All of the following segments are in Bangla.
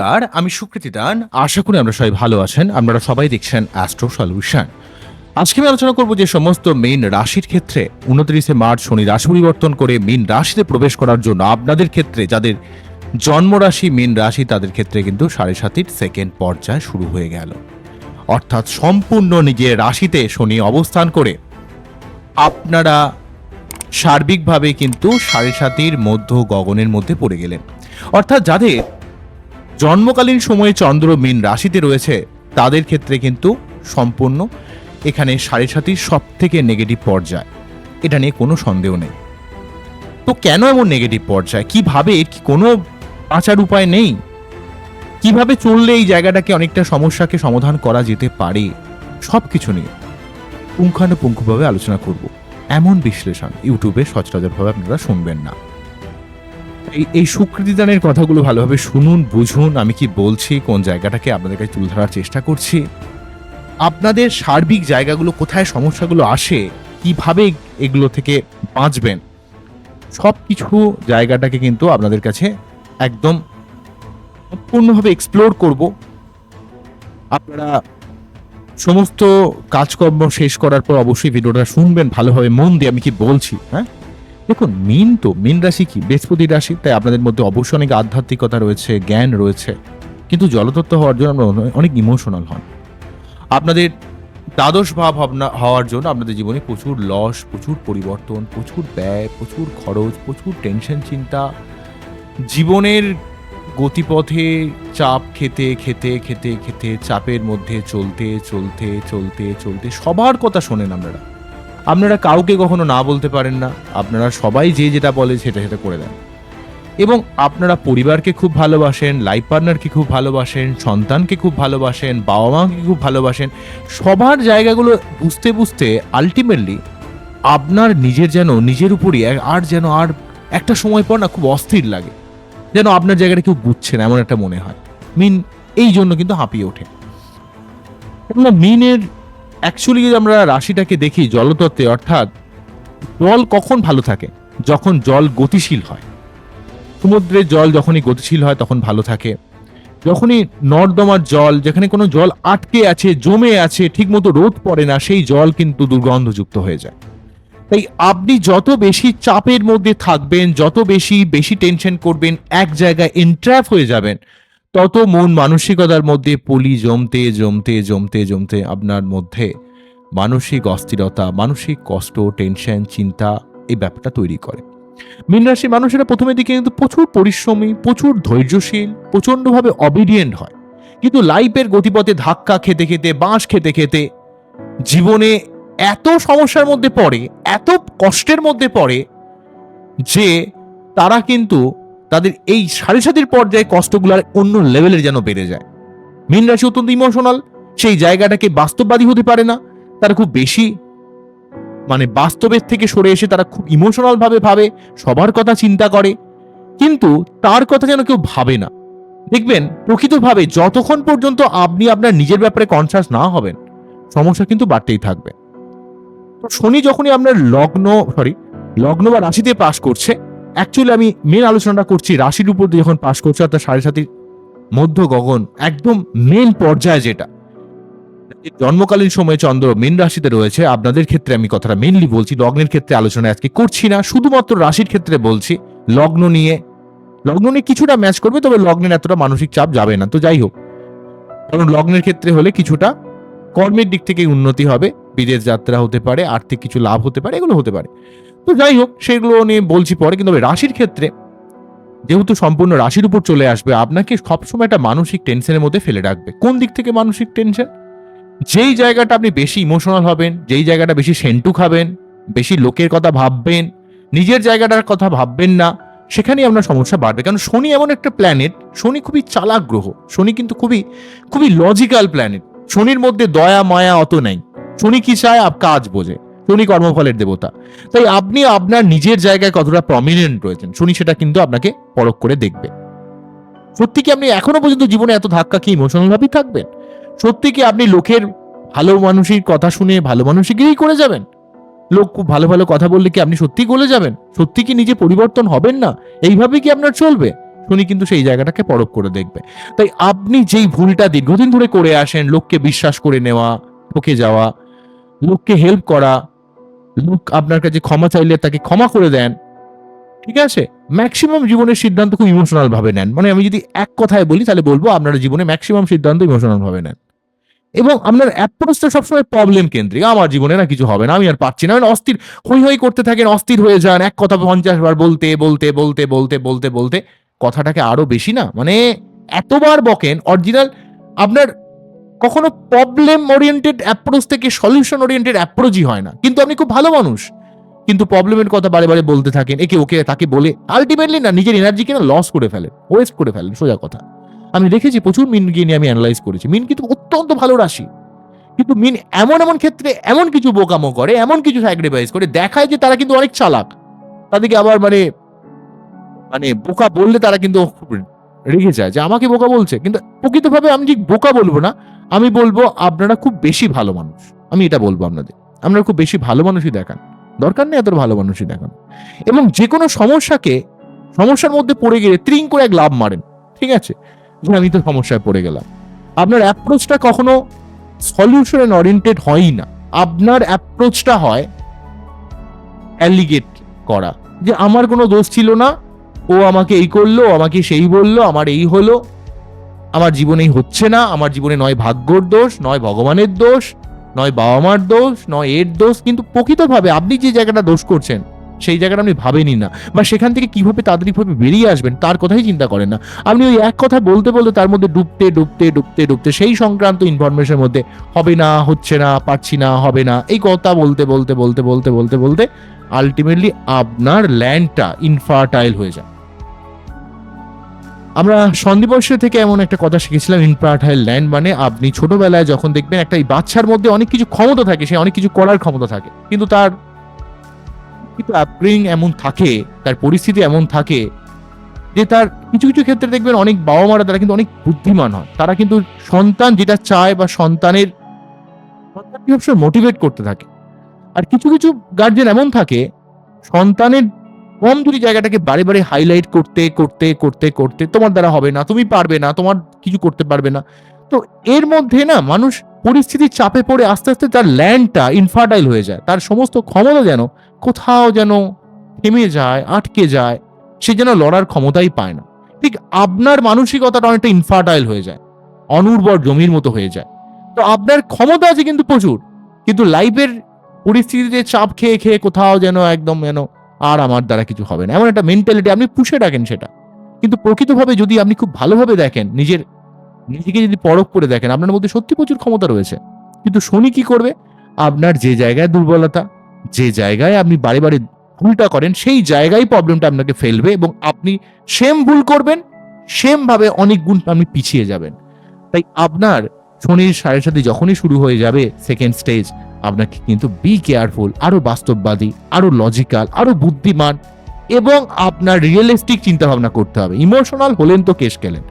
নমস্কার, আমি সুকৃতি দান। আশা করি আমরা সবাই ভালো আছেন। আপনারা সবাই দেখছেন অ্যাস্ট্রো সলিউশন আজকে আমি আলোচনা করব যে সমস্ত মেইন রাশির ক্ষেত্রে উনত্রিশে মার্চ শনি রাশি পরিবর্তন করে মীন রাশিতে প্রবেশ করার জন্য আপনাদের ক্ষেত্রে যাদের জন্মরাশি মীন রাশি, তাদের ক্ষেত্রে কিন্তু সাড়ে সাতির সেকেন্ড পর্যায় শুরু হয়ে গেল। অর্থাৎ সম্পূর্ণ নিজের রাশিতে শনি অবস্থান করে আপনারা সার্বিকভাবে কিন্তু সাড়ে সাতির মধ্য গগনের মধ্যে পড়ে গেলেন। অর্থাৎ যাদের জন্মকালীন সময়ে চন্দ্র মীন রাশিতে রয়েছে। তাদের ক্ষেত্রে কিন্তু সম্পূর্ণ এখানে সাড়ে সাতির সব থেকে নেগেটিভ পর্যায়। এটা নিয়ে কোনো সন্দেহ নেই। তো কেন এমন নেগেটিভ পর্যায়? কীভাবে? কি কোনো বাঁচার উপায় নেই? কীভাবে চললে এই জায়গাটাকে অনেকটা সমস্যাকে সমাধান করা যেতে পারে? সব কিছু নিয়ে পুঙ্খানুপুঙ্খভাবে আলোচনা করব। এমন বিশ্লেষণ ইউটিউবে সচরাচরভাবে আপনারা শুনবেন না। এই এই সুকৃতিদানের কথাগুলো ভালোভাবে শুনুন, বুঝুন, আমি কি বলছি, কোন জায়গাটাকে আপনাদের কাছে তুলে ধরার চেষ্টা করছি। আপনাদের সার্বিক জায়গাগুলো কোথায় সমস্যাগুলো আসে, কীভাবে এগুলো থেকে বাঁচবেন সব কিছু জায়গাটাকে কিন্তু আপনাদের কাছে একদম সম্পূর্ণভাবে এক্সপ্লোর করব। আপনারা সমস্ত কাজকর্ম শেষ করার পর অবশ্যই ভিডিওটা শুনবেন, ভালোভাবে মন দিয়ে আমি কি বলছি হ্যাঁ? দেখুন, মিন তো, মিন রাশি কি? বৃহস্পতি রাশি, তাই আপনাদের মধ্যে অবশ্যই অনেক আধ্যাত্মিকতা রয়েছে, জ্ঞান রয়েছে। কিন্তু জলতত্ত্ব হওয়ার জন্য আমরা অনেক ইমোশনাল হন। আপনাদের দ্বাদশ ভাব ভাবনা, হওয়ার জন্য আপনাদের জীবনে প্রচুর লস, প্রচুর পরিবর্তন, প্রচুর ব্যয়, প্রচুর খরচ, প্রচুর টেনশন চিন্তা। জীবনের গতিপথে চাপ খেতে খেতে খেতে খেতে, চাপের মধ্যে চলতে চলতে চলতে চলতে সবার কথা শোনেন আপনারা। আপনারা কাউকে কখনো না বলতে পারেন না। আপনারা সবাই যে যেটা বলে সেটা সেটা করে দেন। এবং আপনারা পরিবারকে খুব ভালোবাসেন লাইফ পার্টনারকে খুব ভালোবাসেন, সন্তানকে খুব ভালোবাসেন বাবা মাকে খুব ভালোবাসেন, সবার জায়গাগুলো বুঝতে বুঝতে আলটিমেটলি আপনার নিজের যেন, নিজের উপরই আর যেন আর একটা সময় পর না খুব অস্থির লাগে। যেন আপনার জায়গাটা কেউ বুঝছে না, এমন একটা মনে হয়। মিন এই জন্য কিন্তু হাঁপিয়ে ওঠে। মিনের অ্যাকচুয়ালি যদি আমরা রাশিটাকে দেখি জলতত্ত্বে, অর্থাৎ জল কখন ভালো থাকে? যখন জল গতিশীল হয়। সমুদ্রের জল যখনই গতিশীল হয়, তখন ভালো থাকে। যখনই নর্দমার জল, যেখানে কোনো জল আটকে আছে, জমে আছে, ঠিকমতো রোদ পড়ে না, সেই জল কিন্তু দুর্গন্ধযুক্ত হয়ে যায়। তাই আপনি যত বেশি চাপের মধ্যে থাকবেন, যত বেশি বেশি টেনশন করবেন, এক জায়গায় এন্ট্র্যাপ হয়ে যাবেন তত মন মানসিকতার মধ্যে পলি জমতে জমতে জমতে জমতে আপনার মধ্যে মানসিক অস্থিরতা, মানসিক কষ্ট, টেনশন, চিন্তা এই ব্যাপারটা তৈরি করে। মীন রাশি মানুষেরা প্রথমের দিকে কিন্তু প্রচুর পরিশ্রমী, প্রচুর ধৈর্যশীল, প্রচণ্ডভাবে অবিডিয়েন্ট হয়। কিন্তু লাইফের গতিপথে ধাক্কা খেতে খেতে, বাঁশ খেতে খেতে জীবনে এত সমস্যার মধ্যে পড়ে, এত কষ্টের মধ্যে পড়ে যে তারা কিন্তু তাদের এই সাড়ে সাতির পর্যায়ে কষ্টগুলার অন্য লেভেলের যেন বেড়ে যায়। মীন রাশি অত্যন্ত ইমোশনাল সেই জায়গাটাকে বাস্তববাদী হতে পারে না, তারা খুব বেশি মানে বাস্তবের থেকে সরে এসে তারা খুব ইমোশনাল ভাবে ভাবে, সবার কথা চিন্তা করে, কিন্তু তার কথা যেন কেউ ভাবে না। দেখবেন, প্রকৃতভাবে যতক্ষণ পর্যন্ত আপনি আপনার নিজের ব্যাপারে কনসাস না হবেন, সমস্যা কিন্তু বাড়তেই থাকবে। শনি যখনই আপনার লগ্ন সরি লগ্ন বা রাশিতে পাশ করছে অ্যাকচুয়ালি আমি মেন আলোচনাটা করছি রাশির উপর দিয়ে যখন পাশ করছে, অর্থাৎ সাড়ে সাতির মধ্য গগন একদম মেন পর্যায়ে যেটা। জন্মকালীন সময়ে চন্দ্র মেন রাশিতে রয়েছে, আপনাদের ক্ষেত্রে আমি কথাটা মেনলি বলছি, লগ্নের ক্ষেত্রে আলোচনা আজকে করছি না, শুধুমাত্র রাশির ক্ষেত্রে বলছি, লগ্ন নিয়ে। লগ্ন নিয়ে কিছুটা ম্যাচ করবে, তবে লগ্নের এতটা মানসিক চাপ যাবে না, তো যাই হোক। কারণ লগ্নের ক্ষেত্রে হলে কিছুটা কর্মের দিক থেকে উন্নতি হবে, বিদেশ যাত্রা হতে পারে, আর্থিক কিছু লাভ হতে পারে, এগুলো হতে পারে। তো যাই হোক, সেগুলো নিয়ে বলছি পরে, কিন্তু রাশির ক্ষেত্রে যেহেতু সম্পূর্ণ রাশির উপর চলে আসবে, আপনাকে সবসময় একটা মানসিক টেনশনের মধ্যে ফেলে রাখবে। কোন দিক থেকে মানসিক টেনশন যেই জায়গাটা আপনি বেশি ইমোশনাল হবেন, যেই জায়গাটা বেশি সেন্টু খাবেন, বেশি লোকের কথা ভাববেন, নিজের জায়গাটার কথা ভাববেন না, সেখানেই আপনার সমস্যা বাড়বে। কারণ শনি এমন একটা প্ল্যানেট শনি খুবই চালাক গ্রহ, শনি কিন্তু খুবই খুবই লজিক্যাল প্ল্যানেট শনির মধ্যে দয়া, মায়া অত নেই। শনি কি চায়? কাজ বোঝে। শনি কর্মফলের দেবতা। তাই আপনি আপনার নিজের জায়গায় কতটা প্রমিনেন্ট রয়েছেন, শনি সেটা কিন্তু আপনাকে পরখ করে দেখবে। সত্যি কি আপনি এখনও পর্যন্ত জীবনে এত ধাক্কা কি ইমোশনাল ভাবেই থাকবেন? সত্যি কি আপনি লোকের ভালো মানুষের কথা শুনে ভালো মানুষকেই করে যাবেন? লোক খুব ভালো ভালো কথা বললে কি আপনি সত্যি গলে যাবেন? সত্যি কি নিজে পরিবর্তন হবেন না? এইভাবে কি আপনার চলবে? শনি কিন্তু সেই জায়গাটাকে পরখ করে দেখবে। তাই আপনি যেই ভুলটা দীর্ঘদিন ধরে করে আসেন, লোককে বিশ্বাস করে নেওয়া, ঠকে যাওয়া, লোককে হেল্প করা লোক আপনার কাছে ক্ষমা চাইলে তাকে ক্ষমা করে দেন। ঠিক আছে? ম্যাক্সিমাম জীবনের সিদ্ধান্ত খুব ইমোশনাল ভাবে নেন। মানে আমি যদি এক কথায় বলি, তাহলে বলব আপনারা জীবনে ম্যাক্সিমাম সিদ্ধান্ত ইমোশনাল ভাবে নেন। এবং আপনার অ্যাপ্রোচটা সবসময় প্রবলেম কেন্দ্রিক। আমার জীবনে না কিছু হবে না, আমি আর পারছি না। মানে অস্থির, হই হই করতে থাকেন, অস্থির হয়ে যান। এক কথা পঞ্চাশ বার বলতে বলতে বলতে বলতে বলতে বলতে কথাটাকে আরও বেশি না। মানে এতবার বকেন অরিজিনাল আপনার কখনো প্রবলেম ওরিয়েন্টেড অ্যাপ্রোচ থেকে সলিউশন ওরিয়েন্টেড অ্যাপ্রোচই হয় না। কিন্তু আপনি খুব ভালো মানুষ। কিন্তু প্রবলেমের কথা বারে বারে বলতে থাকেন, একে ওকে তাকে বলে আলটিমেটলি না, নিজের এনার্জিকে না লস করে ফেলেন ওয়েস্ট করে ফেলেন, সোজা কথা। আমি দেখেছি প্রচুর মিনকে নিয়ে আমি অ্যানালাইজ করেছি। মিন কিন্তু অত্যন্ত ভালো রাশি। কিন্তু মিন এমন এমন ক্ষেত্রে এমন কিছু বোকামো করে, এমন কিছু স্যাক্রিফাইস করে, দেখায় যে তারা কিন্তু অনেক চালাক। তাদেরকে আবার মানে মানে বোকা বললে তারা কিন্তু রেগে যায় যে আমাকে বোকা বলছে। কিন্তু প্রকৃতভাবে আমি ঠিক বোকা বলব না। আমি বলব, আপনারা খুব বেশি ভালো মানুষ। আমি এটা বলব আপনাদের। আপনারা খুব বেশি ভালো মানুষই দেখান। দরকার নেই এত ভালো মানুষই দেখান। এবং যে কোনো সমস্যাকে, সমস্যার মধ্যে পড়ে গেলে ত্রিং করে এক লাভ মারেন। ঠিক আছে? যে আমি তো সমস্যায় পড়ে গেলাম। আপনার অ্যাপ্রোচটা কখনো সলিউশন ওরিয়েন্টেড হয়ই না। আপনার অ্যাপ্রোচটা হয় অ্যালিগেট করা। যে আমার কোনো দোষ ছিল না ও আমাকে এই করল আমাকে সেই বলল, আমার এই হলো। আমার জীবনেই হচ্ছে না, আমার জীবনে নয় ভাগ্যর দোষ, নয় ভগবানের দোষ, নয় বাবা মার দোষ, নয় এর দোষ, কিন্তু প্রকৃতভাবে আপনি যে জায়গাটা দোষ করছেন, সেই জায়গাটা আপনি ভাবেনই না। বা সেখান থেকে কীভাবে তাড়াতাড়িভাবে বেরিয়ে আসবেন, তার কথাই চিন্তা করেন না। আপনি ওই এক কথা বলতে বলতে তার মধ্যে ডুবতে ডুবতে ডুবতে ডুবতে, সেই সংক্রান্ত ইনফরমেশনের মধ্যে হবে না, হচ্ছে না, পারছি না, হবে না, এই কথা বলতে বলতে বলতে বলতে বলতে বলতে আলটিমেটলি আপনার ল্যান্ডটা ইনফার্টাইল হয়ে যায়। আমরা সন্ধিবর্ষ থেকে এমন একটা কথা শিখেছিলাম, ইনফার্টাইল ল্যান্ড মানে আপনি ছোটবেলায় যখন দেখবেন একটা এই বাচ্চার মধ্যে অনেক কিছু ক্ষমতা থাকে, সে অনেক কিছু করার ক্ষমতা থাকে। কিন্তু তার কিন্তু আপব্রিং এমন থাকে, তার পরিস্থিতি এমন থাকে যে তার কিছু কিছু ক্ষেত্রে দেখবেন অনেক বাবা মারা তারা কিন্তু অনেক বুদ্ধিমান হয়। তারা কিন্তু সন্তান যেটা চায় বা সন্তানের সন্তানকে সবসময় মোটিভেট করতে থাকে। আর কিছু কিছু গার্জেন এমন থাকে, সন্তানের কমজোরি জায়গাটাকে বারে বারে হাইলাইট করতে করতে করতে করতে তোমার দ্বারা হবে না, তুমি পারবে না, তোমার কিছু করতে পারবে না। তো এর মধ্যে না মানুষ পরিস্থিতির চাপে পড়ে আস্তে আস্তে তার ল্যান্ডটা ইনফার্টাইল হয়ে যায়। তার সমস্ত ক্ষমতা যেন কোথাও যেন থেমে যায়, আটকে যায়, সে যেন লড়ার ক্ষমতাই পায় না। ঠিক আপনার মানসিকতাটা অনেকটা ইনফার্টাইল হয়ে যায়, অনুর্বর জমির মতো হয়ে যায়। তো আপনার ক্ষমতা আছে কিন্তু প্রচুর, কিন্তু লাইফের পরিস্থিতিতে চাপ খেয়ে খেয়ে কোথাও যেন একদম যেন আর আমার দ্বারা কিছু হবে না। এমন একটা মেন্টালিটি আপনি পুষে রাখেন সেটা। কিন্তু প্রকৃতভাবে যদি আপনি খুব ভালোভাবে দেখেন, নিজের, নিজেকে যদি পরখ করে দেখেন, আপনার মধ্যে সত্যি প্রচুর ক্ষমতা রয়েছে। কিন্তু শনি কি করবে? আপনার যে জায়গায় দুর্বলতা, যে জায়গায় আপনি বারে বারে ভুলটা করেন, সেই জায়গায় প্রবলেমটা আপনাকে ফেলবে এবং আপনি সেম ভুল করবেন সেম ভাবে অনেক গুণ আপনি পিছিয়ে যাবেন। তাই আপনার শনির সাড়ে সাথে যখনই শুরু হয়ে যাবে সেকেন্ড স্টেজ আপনাকে কিন্তু বি কেয়ারফুল আরও বাস্তববাদী, আরও লজিক্যাল আরও বুদ্ধিমান এবং আপনার রিয়েলিস্টিক চিন্তা ভাবনা করতে হবে। ইমোশনাল হলেন তো কেশ গেলেন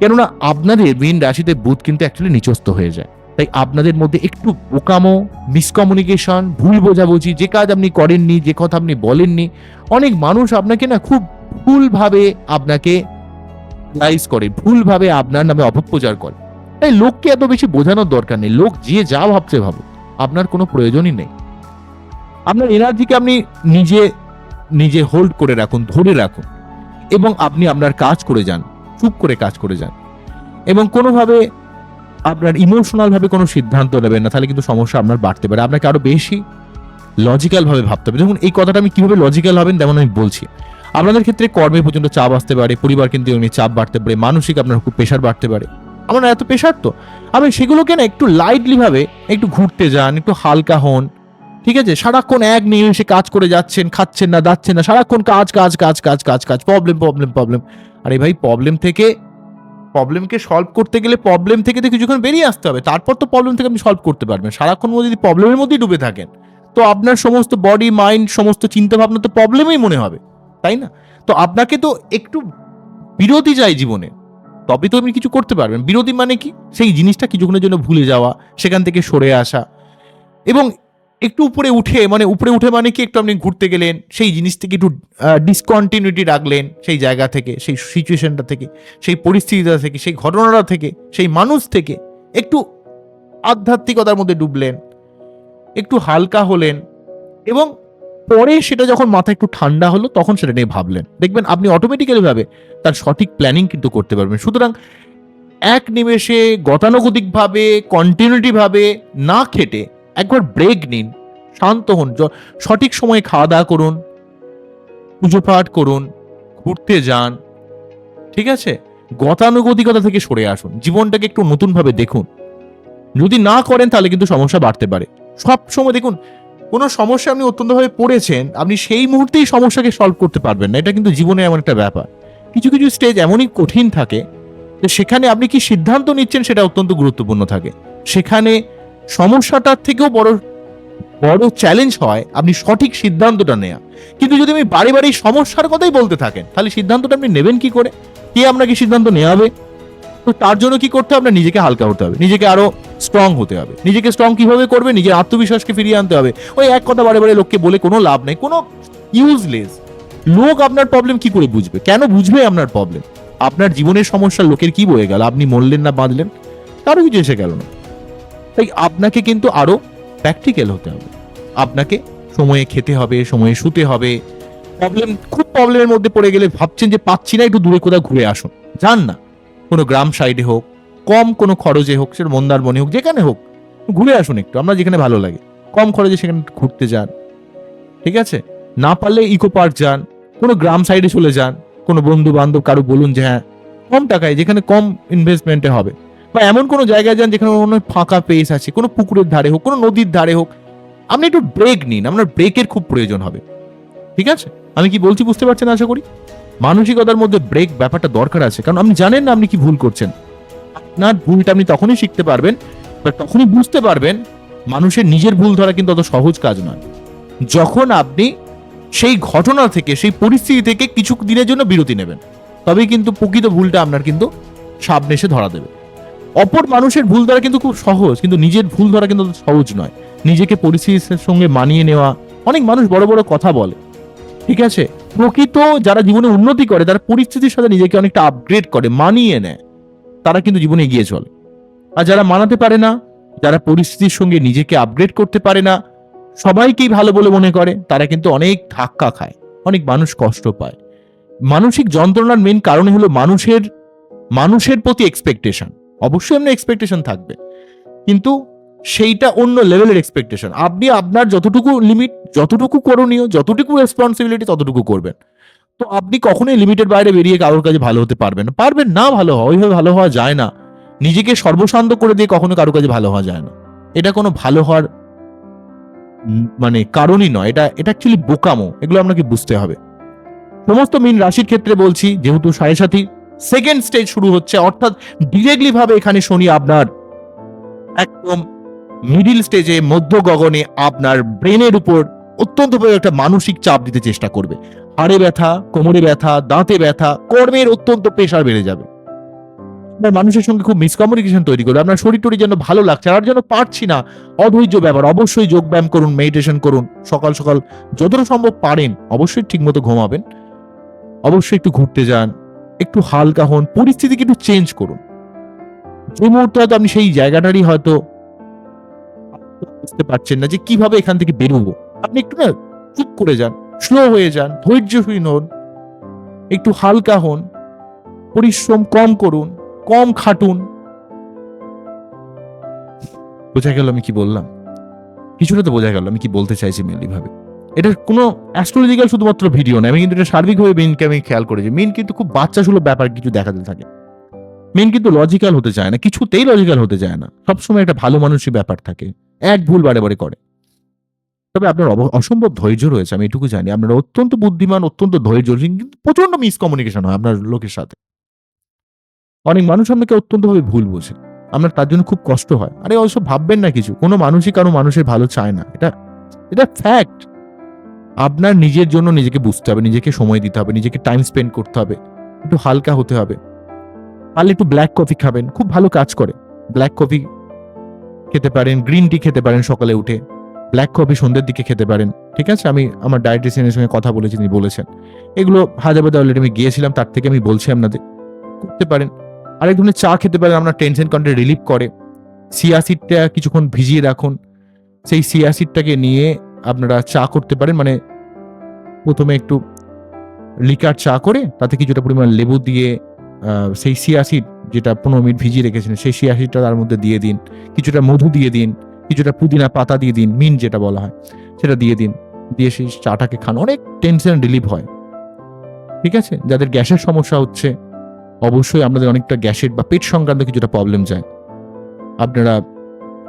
কেননা আপনাদের মেন রাশিতে বুধ কিন্তু অ্যাকচুয়ালি নিচস্ত হয়ে যায়। তাই আপনাদের মধ্যে একটু বোকামো মিসকমিউনিকেশন ভুল বোঝাবুঝি, যে কাজ আপনি করেননি, যে কথা আপনি বলেননি, অনেক মানুষ আপনাকে না খুব ভুলভাবে আপনাকে লাইজ করে, ভুলভাবে আপনার নামে অপপ্রচার করে। তাই লোককে এত বেশি বোঝানোর দরকার নেই। লোক যে যা ভাবছে, ভাবুক। আপনার কোনো প্রয়োজনই নেই। আপনার এনার্জিকে আপনি নিজে নিজে হোল্ড করে রাখুন, ধরে রাখুন। এবং আপনি আপনার কাজ করে যান, চুপ করে কাজ করে যান। এবং কোনোভাবে আপনার ইমোশনালভাবে কোনো সিদ্ধান্ত নেবেন না, তাহলে কিন্তু সমস্যা আপনার বাড়তে পারে। আপনাকে আরও বেশি লজিক্যালভাবে ভাবতে হবে। দেখুন, এই কথাটা আমি কীভাবে লজিক্যাল হবেন তেমন আমি বলছি। আপনাদের ক্ষেত্রে কর্মে পর্যন্ত চাপ আসতে পারে, পরিবার কিন্তু এমনি চাপ বাড়তে পারে, মানসিক আপনার খুব প্রেশার বাড়তে পারে। আমার এত প্রেশার তো। আপনি সেগুলোকে না একটু লাইটলি ভাবে একটু ঘুরতে যান, একটু হালকা হন। ঠিক আছে? সারাক্ষণ এক নিমেষে কাজ করে যাচ্ছেন, খাচ্ছেন না যাচ্ছেন না, সারাক্ষণ কাজ কাজ কাজ কাজ কাজ কাজ প্রবলেম প্রবলেম প্রবলেম আরে ভাই প্রবলেম থেকে প্রবলেমকে সলভ করতে গেলে প্রবলেম থেকে তো কিছুক্ষণ বেরিয়ে আসতে হবে। তারপর তো প্রবলেম থেকে আপনি সলভ করতে পারবেন। সারাক্ষণ যদি প্রবলেমের মধ্যেই ডুবে থাকেন, তো আপনার সমস্ত বডি মাইন্ড সমস্ত চিন্তা ভাবনা তো প্রবলেমই মনে হবে। তাই না? তো আপনাকে তো একটু বিরতি চাই জীবনে। তবে তো আপনি কিছু করতে পারবেন। বিরোধী মানে কি? সেই জিনিসটা কিছুক্ষণের জন্য ভুলে যাওয়া, সেখান থেকে সরে আসা। এবং একটু উপরে উঠে মানে উপরে উঠে মানে কি? একটু আপনি ঘুরতে গেলেন, সেই জিনিস থেকে একটু ডিসকন্টিনিউটি রাখলেন সেই জায়গা থেকে, সেই সিচুয়েশনটা থেকে, সেই পরিস্থিতিটা থেকে, সেই ঘটনাটা থেকে, সেই মানুষ থেকে। একটু আধ্যাত্মিকতার মধ্যে ডুবলেন, একটু হালকা হলেন এবং পরে সেটা যখন মাথা একটু ঠান্ডা হলো, তখন সেটা নিয়ে ভাবলেন। দেখবেন আপনি অটোমেটিক্যালি ভাবে তার সঠিক প্ল্যানিং কিন্তু করতে পারবেন। সুতরাং এক নিমেষে গতানুগতিকভাবে কন্টিনিউটিভাবে না খেটে একবার ব্রেক নিন, শান্ত হন সঠিক সময়ে খাওয়া দাওয়া করুন, পুজো পাঠ করুন, ঘুরতে যান, ঠিক আছে? গতানুগতিকতা থেকে সরে আসুন, জীবনটাকে একটু নতুনভাবে দেখুন। যদি না করেন তাহলে কিন্তু সমস্যা বাড়তে পারে। সব সময় দেখুন কোনো সমস্যা আপনি অত্যন্তভাবে পড়েছেন, আপনি সেই মুহূর্তেই সমস্যাকে সলভ করতে পারবেন না। এটা কিন্তু জীবনে এমন একটা ব্যাপার। কিছু কিছু স্টেজ এমনই কঠিন থাকে যে সেখানে আপনি কি সিদ্ধান্ত নিচ্ছেন সেটা অত্যন্ত গুরুত্বপূর্ণ থাকে। সেখানে সমস্যাটার থেকেও বড় বড় চ্যালেঞ্জ হয় আপনি সঠিক সিদ্ধান্তটা নেয়া। কিন্তু যদি আমি বাড়ি বাড়ি সমস্যার কথাই বলতে থাকেন, তাহলে সিদ্ধান্তটা আপনি নেবেন কি করে? কে আপনাকে সিদ্ধান্ত নেওয়াবে তো তার জন্য কি করতে হবে? নিজেকে হালকা হতে হবে। নিজেকে আরও স্ট্রং হতে হবে। নিজেকে স্ট্রং কীভাবে করবে? নিজের আত্মবিশ্বাসকে ফিরিয়ে আনতে হবে। ওই এক কথা বারে বারে লোককে বলে কোনো লাভ নেই। কোনো ইউজলেস লোক আপনার প্রবলেম কি করে বুঝবে? কেন বুঝবে আপনার প্রবলেম আপনার জীবনের সমস্যা লোকের কি বয়ে গেল? আপনি মরলেন না, বাঁধলেন? কারও কিছু এসে গেল না। তাই আপনাকে কিন্তু আরও প্র্যাকটিক্যাল হতে হবে। আপনাকে সময়ে খেতে হবে, সময়ে শুতে হবে। প্রবলেম খুব প্রবলেমের মধ্যে পড়ে গেলে ভাবছেন যে পাচ্ছি না, একটু দূরে কোথাও ঘুরে আসুন। যান না। কোনো গ্রাম সাইডে হোক, কম কোনো খরচে হোক সেটা মন্দারমণি হোক, যেখানে হোক, ঘুরে আসুন একটু, আমরা যেখানে ভালো লাগে। কম খরচে সেখানে ঘুরতে যান। ঠিক আছে? না পারলে ইকো পার্ক যান, কোনো গ্রাম সাইডে চলে যান, কোনো বন্ধু বান্ধব কারও বলুন যে হ্যাঁ কম টাকায়, যেখানে কম ইনভেস্টমেন্টে হবে। বা এমন কোনো জায়গায় যান যেখানে কোনো ফাঁকা পেস আছে, কোনো পুকুরের ধারে হোক, কোনো নদীর ধারে হোক। আপনি একটু ব্রেক নিন, আপনার ব্রেকের খুব প্রয়োজন হবে। ঠিক আছে? আমি কি বলছি বুঝতে পারছেন আশা করি? মানসিকতার মধ্যে ব্রেক ব্যাপারটা দরকার আছে। কারণ আপনি জানেন না আপনি কি ভুল করছেন। আপনার ভুলটা আপনি তখনই শিখতে পারবেন, বা তখনই বুঝতে পারবেন, মানুষের নিজের ভুল ধরা কিন্তু অত সহজ কাজ নয়। যখন আপনি সেই ঘটনা থেকে, সেই পরিস্থিতি থেকে কিছু দিনের জন্য বিরতি নেবেন, তবেই কিন্তু প্রকৃত ভুলটা আপনার কিন্তু সামনে এসে ধরা দেবে। অপর মানুষের ভুল ধরা কিন্তু খুব সহজ, কিন্তু নিজের ভুল ধরা কিন্তু সহজ নয়। নিজেকে পরিস্থিতির সঙ্গে মানিয়ে নেওয়া। অনেক মানুষ বড় বড় কথা বলে ঠিক আছে? প্রকৃত যারা জীবনে উন্নতি করে, তারা পরিস্থিতির সাথে নিজেকে অনেকটা আপগ্রেড করে, মানিয়ে নেয়। তারা কিন্তু জীবনে এগিয়ে চলে। আর যারা মানাতে পারে না, যারা পরিস্থিতির সঙ্গে নিজেকে আপগ্রেড করতে পারে না, সবাইকেই ভালো বলে মনে করে, তারা কিন্তু অনেক ধাক্কা খায়, অনেক মানুষ কষ্ট পায়। মানসিক যন্ত্রণার মেন কারণ হলো মানুষের মানুষের প্রতি এক্সপেকটেশন অবশ্যই এমনি এক্সপেকটেশন থাকবে। কিন্তু সেইটা অন্য লেভেলের এক্সপেকটেশন আপনি আপনার যতটুকু লিমিট যতটুকু করণীয়, যতটুকু রেসপন্সিবিলিটি ততটুকু করবেন। তো আপনি কখনোই লিমিটের বাইরে বেরিয়ে কারোর কাছে ভালো হতে পারবেন পারবেন না ভালো হওয়া, ওইভাবে ভালো হওয়া যায় না। নিজেকে সর্বশান্ত করে দিয়ে কখনো কারোর কাছে ভালো হওয়া যায় না। এটা কোনো ভালো হওয়ার মানে কারণই নয়। এটা এটা অ্যাকচুয়ালি বোকামো। এগুলো আপনাকে বুঝতে হবে। সমস্ত মিন রাশির ক্ষেত্রে বলছি, যেহেতু সাড়ে সাথী সেকেন্ড স্টেজ শুরু হচ্ছে। অর্থাৎ ডিরেক্টলি ভাবে এখানে শনি আপনার একদম মিডিল স্টেজে মধ্য গগনে আপনার ব্রেনের উপর অত্যন্ত একটা মানসিক চাপ দিতে চেষ্টা করবে। হাড়ে ব্যথা, কোমরে ব্যথা, দাঁতে ব্যথা, কর্মের অত্যন্ত প্রেশার বেড়ে যাবে। আপনার মানুষের সঙ্গে খুব মিসকমিউনিকেশন তৈরি করবে। আপনার শরীর টরীর যেন ভালো লাগছে আর যেন পারছি না। অধৈর্য ব্যাপার অবশ্যই যোগ ব্যায়াম করুন মেডিটেশন করুন। সকাল সকাল যতটা সম্ভব পারেন, অবশ্যই ঠিকমতো ঘুমাবেন। অবশ্যই একটু ঘুরতে যান, একটু হালকা হন, পরিস্থিতিকে একটু চেঞ্জ করুন। যে মুহূর্তে হয়তো আপনি সেই জায়গাটারই হয়তো বুঝতে পারছেন না যে কীভাবে এখান থেকে বেরোবো। আপনি একটু না চুপ করে যান স্লো হয়ে যান ধৈর্যহীন হন, একটু হালকা হন, পরিশ্রম কম করুন, কম খাটুন। বোঝা গেল আমি কি বললাম? কিছুটা তো বোঝা গেল, আমি কি বলতে চাইছি মেনলি ভাবে। এটা কোনো অ্যাস্ট্রোলজিক্যাল শুধুমাত্র ভিডিও নয়, আমি কিন্তু এটা সার্বিকভাবে মেনকে আমি খেয়াল করেছি। মেন কিন্তু খুব বাচ্চা সুলভ ব্যাপার কিছু দেখাতে থাকে। মেন কিন্তু লজিক্যাল হতে চায় না, কিছুতেই লজিক্যাল হতে চায় না। সবসময় একটা ভালো মানুষই ব্যাপার থাকে। এক ভুল বারে বারে করে। তবে আপনার অসম্ভব ধৈর্য রয়েছে, আমি এটুকু জানি। আপনার অত্যন্ত বুদ্ধিমান, অত্যন্ত ধৈর্যশীল কিন্তু প্রচণ্ড মিসকমিউনিকেশন হয় আপনার লোকের সাথে। অনেক মানুষ আপনাকে অত্যন্তভাবে ভুল বোঝে। আপনার তার জন্য খুব কষ্ট হয়। আরে ওসব ভাববেন না কিছু। কোনো মানুষই কারও মানুষের ভালো চায় না। এটা এটা ফ্যাক্ট আপনার নিজের জন্য নিজেকে বুঝতে হবে, নিজেকে সময় দিতে হবে, নিজেকে টাইম স্পেন্ড করতে হবে। একটু হালকা হতে হবে। পারলে একটু ব্ল্যাক কফি খাবেন। খুব ভালো কাজ করে। ব্ল্যাক কফি খেতে পারেন গ্রিন টি খেতে পারেন সকালে উঠে। ব্ল্যাক কফি সন্ধ্যের দিকে খেতে পারেন, ঠিক আছে? আমি আমার ডায়েটিশিয়ানের সঙ্গে কথা বলেছি, তিনি বলেছেন। এগুলো হায়দ্রাবাদে অলরেডি আমি গিয়েছিলাম, তার থেকে আমি বলছি আপনাদের। করতে পারেন। আরেক ধরনের চা খেতে পারেন, আপনার টেনশন কন্ট্রোল রিলিফ করে। সিয়াসিডটা কিছুক্ষণ ভিজিয়ে রাখুন। সেই সিয়াসিডটাকে নিয়ে আপনারা চা করতে পারেন মানে প্রথমে একটু লিকার চা করে, তাতে কিছুটা পরিমাণ লেবু দিয়ে সেই সিয়াসিড যেটা পনেরো মিনিট ভিজিয়ে রেখেছেন সেই সিয়াসিডটা তার মধ্যে দিয়ে দিন, কিছুটা মধু দিয়ে দিন, কিছুটা পুদিনা পাতা দিয়ে দিন, মিন যেটা বলা হয়, সেটা দিয়ে দিন, দিয়ে সেই চাটাকে খান। অনেক টেনশন রিলিভ হয়। ঠিক আছে? যাদের গ্যাসের সমস্যা হচ্ছে, অবশ্যই আপনাদের অনেকটা গ্যাসের বা পেট সংক্রান্ত কিছুটা প্রবলেম যায়। আপনারা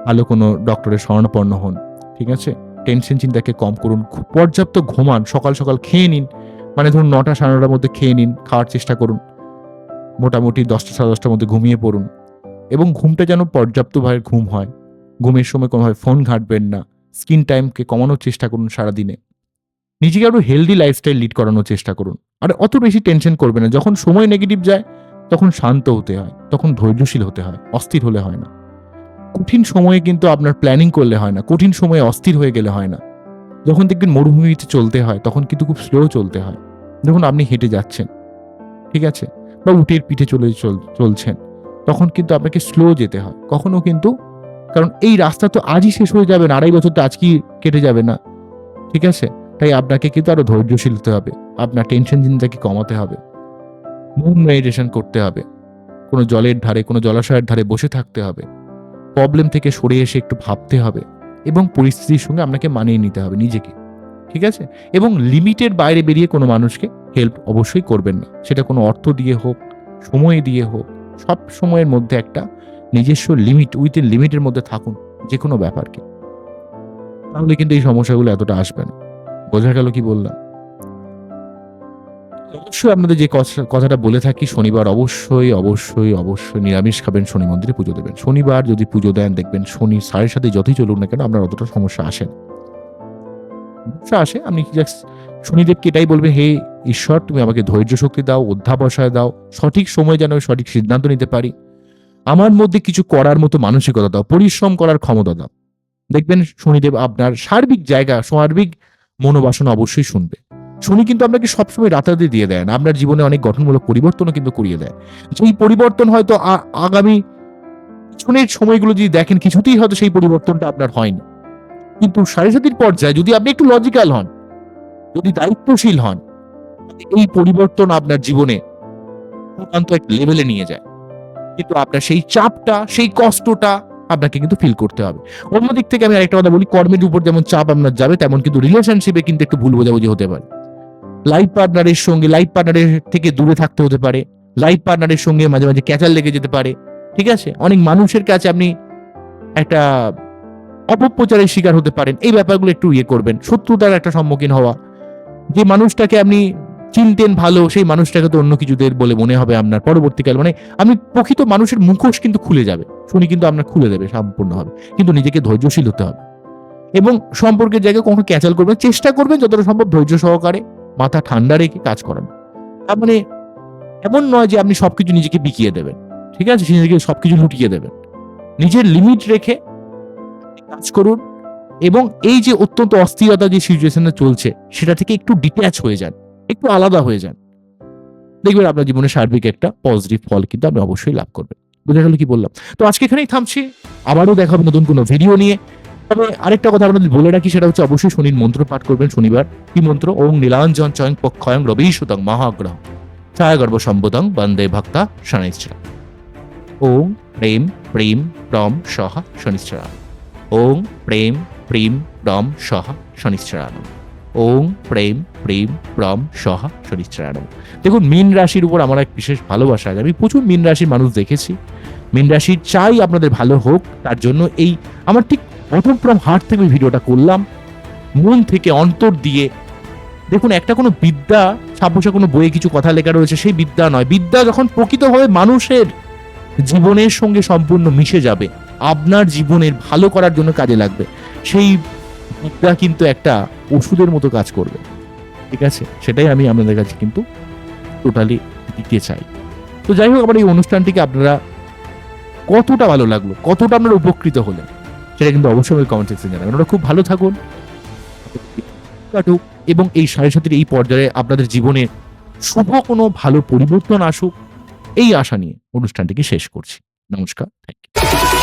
ভালো কোনো ডক্টরের শরণাপন্ন হন। ঠিক আছে? টেনশন চিন্তাকে কম করুন পর্যাপ্ত ঘুমান, সকাল সকাল খেয়ে নিন। মানে ধরুন নটা সাড়ে নটার মধ্যে খেয়ে নিন, খাওয়ার চেষ্টা করুন। মোটামুটি দশটা সাড়ে দশটার মধ্যে ঘুমিয়ে পড়ুন। এবং ঘুমটা যেন পর্যাপ্তভাবে ঘুম হয়। ঘুমের সময় কোনোভাবে ফোন ঘাঁটবেন না। স্ক্রিন টাইমকে কমানোর চেষ্টা করুন সারাদিনে। নিজেকে আরও হেলদি লাইফস্টাইল লিড করানোর চেষ্টা করুন। আর অত বেশি টেনশন করবে না। যখন সময় নেগেটিভ যায়, তখন শান্ত হতে হয়। তখন ধৈর্যশীল হতে হয়। অস্থির হলে হয় না। কঠিন সময়ে কিন্তু আপনার প্ল্যানিং করলে হয় না। কঠিন সময়ে অস্থির হয়ে গেলে হয় না। যখন দেখবেন মরুভূমিতে চলতে হয়, তখন কিন্তু খুব স্লো চলতে হয়। যখন আপনি হেঁটে যাচ্ছেন। ঠিক আছে? বা উটের পিঠে চলে চল- চলছেন। তখন কিন্তু আপনাকে স্লো যেতে হয়। কখনো কিন্তু, কারণ এই রাস্তা তো আজই শেষ হয়ে যাবে না, আড়াই বছর তো আজকেই কেটে যাবে না। ঠিক আছে? তাই আপনাকে কিন্তু আরও ধৈর্যশীল হতে হবে। আপনার টেনশন চিন্তাকে কমাতে হবে। মুন মেডিটেশন করতে হবে। কোনো জলের ধারে, কোনো জলাশয়ের ধারে বসে থাকতে হবে। প্রবলেম থেকে সরে এসে একটু ভাবতে হবে এবং পরিস্থিতির সঙ্গে আপনাকে মানিয়ে নিতে হবে নিজেকে। ঠিক আছে? এবং লিমিটের বাইরে বেরিয়ে কোনো মানুষকে হেল্প অবশ্যই করবেন না। সেটা কোনো অর্থ দিয়ে হোক, সময় দিয়ে হোক, সব সময়ের মধ্যে একটা নিজস্ব লিমিট উইথিন লিমিটের মধ্যে থাকুন যে কোনো ব্যাপারকে। তাহলে কিন্তু এই সমস্যাগুলো এতটা আসবে না। বোঝা গেল কি বললাম? অবশ্যই আপনাদের যে কথা- কথাটা বলে থাকি, শনিবার অবশ্যই অবশ্যই অবশ্যই নিরামিষ খাবেন, শনি মন্দিরে পুজো দেবেন। শনিবার যদি পুজো দেন, দেখবেন শনি সাড়ে সাথে যতই চলুন না কেন, আপনার অতটা সমস্যা আসে না। সমস্যা আসে, আপনি জাস্ট শনিদেবকে এটাই বলবে, হে ঈশ্বর, তুমি আমাকে ধৈর্য শক্তি দাও, অধ্যাবসায় দাও, সঠিক সময় যেন সঠিক সিদ্ধান্ত নিতে পারি। আমার মধ্যে কিছু করার মতো মানসিকতা দাও, পরিশ্রম করার ক্ষমতা দাও। দেখবেন শনিদেব আপনার সার্বিক জায়গা, সার্বিক মনোবাসনা অবশ্যই শুনবে। শনি কিন্তু আপনাকে সবসময় রাতারাতি দিয়ে দেয় না, আপনার জীবনে অনেক গঠনমূলক পরিবর্তনও কিন্তু করিয়ে দেয়। যেই পরিবর্তন হয়তো আগামী পিছনের সময়গুলো যদি দেখেন, কিছুতেই হয়তো সেই পরিবর্তনটা আপনার হয়নি। কিন্তু সাড়ে সাতির পর্যায়ে যদি আপনি একটু লজিক্যাল হন যদি দায়িত্বশীল হন এই পরিবর্তন আপনার জীবনে এক লেভেলে নিয়ে যায়। কিন্তু আপনার সেই চাপটা, সেই কষ্টটা আপনাকে কিন্তু ফিল করতে হবে। অন্যদিক থেকে আমি আরেকটা কথা বলি, কর্মের উপর যেমন চাপ আপনার যাবে, তেমন কিন্তু রিলেশনশিপে কিন্তু একটু ভুল বোঝাবুঝি হতে পারে। লাইফ পার্টনারের সঙ্গে লাইফ পার্টনারের থেকে দূরে থাকতে হতে পারে। লাইফ পার্টনারের সঙ্গে মাঝে মাঝে ক্যাচাল লেগে যেতে পারে। ঠিক আছে? অনেক মানুষের কাছে আপনি একটা অপপ্রচারের শিকার হতে পারেন। এই ব্যাপারগুলো একটু ইয়ে করবেন। শত্রুতার একটা সম্মুখীন হওয়া। যে মানুষটাকে আপনি চিনতেন ভালো, সেই মানুষটাকে তো অন্য কিছুদের বলে মনে হবে আপনার পরবর্তীকাল। মানে আপনি প্রকৃত মানুষের মুখোশ কিন্তু খুলে যাবে। শুনি কিন্তু আপনার খুলে দেবে, সম্পূর্ণভাবে। কিন্তু নিজেকে ধৈর্যশীল হতে হবে। এবং সম্পর্কের জায়গায় কখনো ক্যাচাল করবেন চেষ্টা করবেন যতটা সম্ভব ধৈর্য সহকারে, মাথা ঠান্ডা রেখে কাজ করান। তার মানে এমন নয় যে আপনি সবকিছু নিজেকে বিকিয়ে দেবেন। ঠিক আছে? নিজেকে সবকিছু লুটিয়ে দেবেন। নিজের লিমিট রেখে কাজ করুন। এবং এই যে অত্যন্ত অস্থিরতা যে সিচুয়েশনে চলছে, সেটা থেকে একটু ডিট্যাচ হয়ে যান, একটু আলাদা হয়ে যান। দেখবেন আপনার জীবনে সার্বিক একটা পজিটিভ ফল কিন্তু আপনি অবশ্যই লাভ করবেন। বোঝা গেল কি বললাম? তো আজকে এখানেই থামছি, আবারও দেখাবো নতুন কোনো ভিডিও নিয়ে। তবে আরেকটা কথা আপনাদের বলে রাখি, সেটা হচ্ছে অবশ্যই শনির মন্ত্র পাঠ করবেন, শনিবার। কি মন্ত্র? ওং নীলাঞ্জন চয়ং পক্ষয়ং রবিশুতং মহাগ্রহ। ছায়াগর্ভ সম্বোধং বন্দে ভক্তা শনিশ্চরা ওং প্রেম প্রেম প্রম সহ শনিশ্চরা ওং প্রেম প্রেম প্রম সহ শনিশ্চরা ওং প্রেম প্রেম প্রম সহ শনিশ্চরানম দেখুন, মীন রাশির উপর আমার এক বিশেষ ভালোবাসা আছে। আমি প্রচুর মীন রাশির মানুষ দেখেছি। মীন রাশির চাই আপনাদের ভালো হোক, তার জন্য এই আমার ঠিক প্রথম হার্ট থেকে ভিডিওটা করলাম। মন থেকে অন্তর দিয়ে। দেখুন, একটা কোনো বিদ্যা ছাপোষা কোনো বইয়ে কিছু কথা লেখা রয়েছে, সেই বিদ্যা নয়। বিদ্যা যখন প্রকৃতভাবে মানুষের জীবনের সঙ্গে সম্পূর্ণ মিশে যাবে, আপনার জীবনের ভালো করার জন্য কাজে লাগবে। সেই বিদ্যা কিন্তু একটা ওষুধের মতো কাজ করবে। ঠিক আছে? সেটাই আমি আপনাদের কাছে কিন্তু টোটালি দিতে চাই। তো যাই হোক, আমার এই অনুষ্ঠানটিকে আপনারা কতটা ভালো লাগল, কতটা আপনারা উপকৃত হলেন, সেটা কিন্তু অবশ্যই কমেন্ট সেকশন জানাবেন। আপনারা খুব ভালো থাকুন। কাটুক। এবং এই সাড়ে সাতির এই পর্যায়ে আপনাদের জীবনে শুভ কোনো ভালো পরিবর্তন আসুক, এই আশা নিয়ে অনুষ্ঠানটিকে শেষ করছি। নমস্কার। Thank you